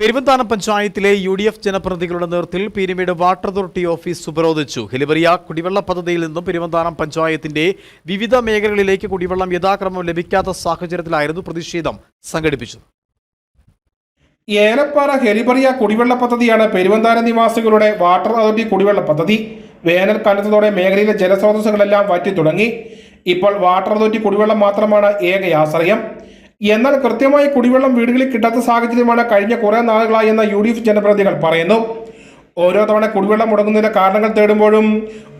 പെരുവന്താനം പഞ്ചായത്തിലെ U D F ജനപ്രതിനിധികളുടെ നേതൃത്വത്തിൽ പീരുമേട് വാട്ടർ അതോറിറ്റി ഓഫീസ് ഉപരോധിച്ചു. ഹെലിബറിയ കുടിവെള്ള പദ്ധതിയിൽ നിന്നും പെരുവന്താനം പഞ്ചായത്തിന്റെ വിവിധ മേഖലകളിലേക്ക് കുടിവെള്ളം യഥാക്രമം ലഭിക്കാത്ത സാഹചര്യത്തിലായിരുന്നു പ്രതിഷേധം സംഘടിപ്പിച്ചത്. ഏലപ്പാറ ഹെലിബറിയ കുടിവെള്ള പദ്ധതിയാണ് പെരുവന്താനം നിവാസികളുടെ വാട്ടർ അതോറിറ്റി കുടിവെള്ള പദ്ധതി. വേനൽക്കാലത്തോടെ മേഖലയിലെ ജലസ്രോതസ്സുകളെല്ലാം വറ്റി തുടങ്ങി ഇപ്പോൾ വാട്ടർ അതോറിറ്റി കുടിവെള്ളം മാത്രമാണ് ഏക ആശ്രയം എന്നാൽ കൃത്യമായി കുടിവെള്ളം വീടുകളിൽ കിട്ടാത്ത സാഹചര്യമാണ് കഴിഞ്ഞ കുറേ നാളുകളായി എന്ന യു ഡി എഫ് ജനപ്രതിനിധികൾ പറയുന്നു. ഓരോ തവണ കുടിവെള്ളം മുടങ്ങുന്നതിന്റെ കാരണങ്ങൾ തേടുമ്പോഴും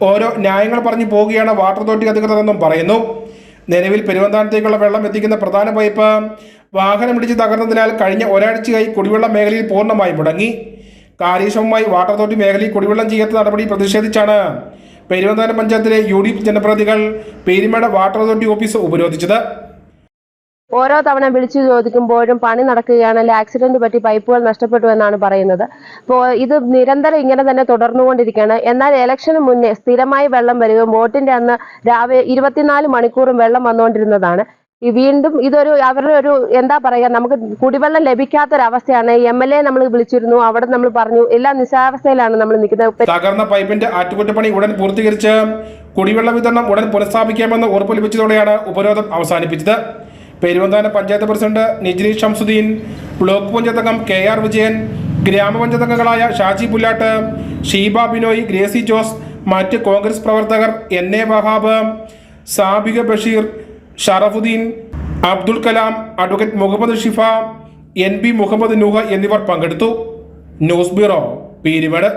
ഓരോ ന്യായങ്ങൾ പറഞ്ഞു പോവുകയാണ് വാട്ടർ അതോറിറ്റി അധികൃതർ എന്നും പറയുന്നു. നിലവിൽ പെരുവന്താനത്തേക്കുള്ള വെള്ളം എത്തിക്കുന്ന പ്രധാന പൈപ്പ് വാഹനമിടിച്ച് തകർന്നതിനാൽ കഴിഞ്ഞ ഒരാഴ്ചയായി കുടിവെള്ള മേഖലയിൽ പൂർണമായി മുടങ്ങി. കാര്യക്ഷമമായി വാട്ടർ അതോറിറ്റി മേഖലയിൽ കുടിവെള്ളം ചെയ്യാത്ത നടപടി പ്രതിഷേധിച്ചാണ് പെരുവന്താനം പഞ്ചായത്തിലെ യു ഡി എഫ് ജനപ്രതിനിധികൾ പേരിമേട വാട്ടർ അതോറിറ്റി ഓഫീസ് ഉപരോധിച്ചത്. ഓരോ തവണ വിളിച്ചു ചോദിക്കുമ്പോഴും പണി നടക്കുകയാണെങ്കിൽ ആക്സിഡന്റ് പറ്റി പൈപ്പുകൾ നഷ്ടപ്പെട്ടു എന്നാണ് പറയുന്നത്. അപ്പോൾ ഇത് നിരന്തരം ഇങ്ങനെ തന്നെ തുടർന്നുകൊണ്ടിരിക്കുകയാണ്. എന്നാൽ ഇലക്ഷന് മുന്നേ സ്ഥിരമായി വെള്ളം വരികയും വോട്ടിന്റെ അന്ന് രാവിലെ ഇരുപത്തിനാല് മണിക്കൂറും വെള്ളം വന്നുകൊണ്ടിരുന്നതാണ്. വീണ്ടും ഇതൊരു അവരുടെ ഒരു എന്താ പറയുക നമുക്ക് കുടിവെള്ളം ലഭിക്കാത്തൊരവസ്ഥയാണ്. എം എൽ എ നമ്മൾ വിളിച്ചിരുന്നു അവിടെ നമ്മൾ പറഞ്ഞു എല്ലാ നിസ്സാവസ്ഥയിലാണ് നമ്മൾ നിൽക്കുന്നത്. തകർന്ന പൈപ്പിന്റെ അറ്റകുറ്റപ്പണി ഉടൻ പൂർത്തീകരിച്ച് കുടിവെള്ള വിതരണം ഉടൻ പുനഃസ്ഥാപിക്കാമെന്ന് ഉറപ്പ് ലഭിച്ചതോടെയാണ് ഉപരോധം അവസാനിപ്പിച്ചത്. പെരുവന്താനം പഞ്ചായത്ത് പ്രസിഡന്റ് നിജ്രി ഷംസുദ്ദീൻ ബ്ലോക്ക് പഞ്ചായത്ത് അംഗം കെ ആർ വിജയൻ ഗ്രാമപഞ്ചായത്ത് അംഗങ്ങളായ ഷാജി പുല്ലാട്ട് ഷീബ ബിനോയ് ഗ്രേസി ജോസ് മറ്റ് കോൺഗ്രസ് പ്രവർത്തകർ N A Wahab Sabika Basheer Sharafuddin Abdul Kalam advocate Muhammad Shifa N B Muhammad Nooha എന്നിവർ പങ്കെടുത്തു. News bureau Peermade.